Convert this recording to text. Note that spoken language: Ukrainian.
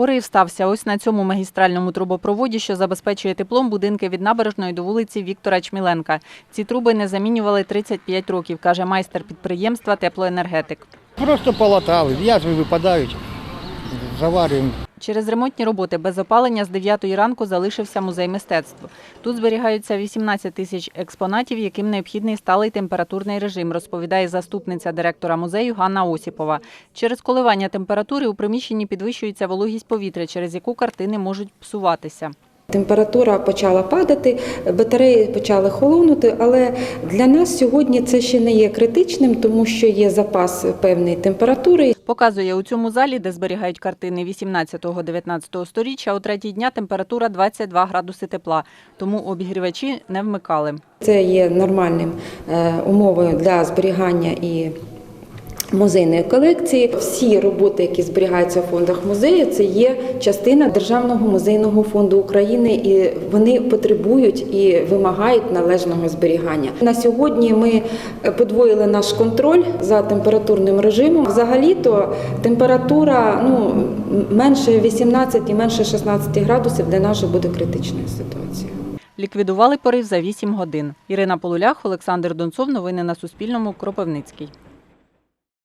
Порив стався ось на цьому магістральному трубопроводі, що забезпечує теплом будинки від набережної до вулиці Віктора Чміленка. Ці труби не замінювали 35 років, каже майстер підприємства теплоенергетик. Просто полатали, в'язви випадають, заварюємо. Через ремонтні роботи без опалення з 9 ранку залишився музей мистецтв. Тут зберігаються 18 тисяч експонатів, яким необхідний сталий температурний режим, розповідає заступниця директора музею Ганна Осіпова. Через коливання температури у приміщенні підвищується вологість повітря, через яку картини можуть псуватися. Температура почала падати, батареї почали холонути, але для нас сьогодні це ще не є критичним, тому що є запас певної температури. Показує у цьому залі, де зберігають картини 18-19 сторіччя, у третій дня температура 22 градуси тепла, тому обігрівачі не вмикали. Це є нормальним е, умовою для зберігання і музейної колекції. Всі роботи, які зберігаються в фондах музею, це є частина Державного музейного фонду України, і вони потребують і вимагають належного зберігання. На сьогодні ми подвоїли наш контроль за температурним режимом. Взагалі-то температура ну менше 18 і менше 16 градусів для нас вже буде критичною ситуацією. Ліквідували порив за 8 годин. Ірина Полулях, Олександр Донцов. Новини на Суспільному. Кропивницький.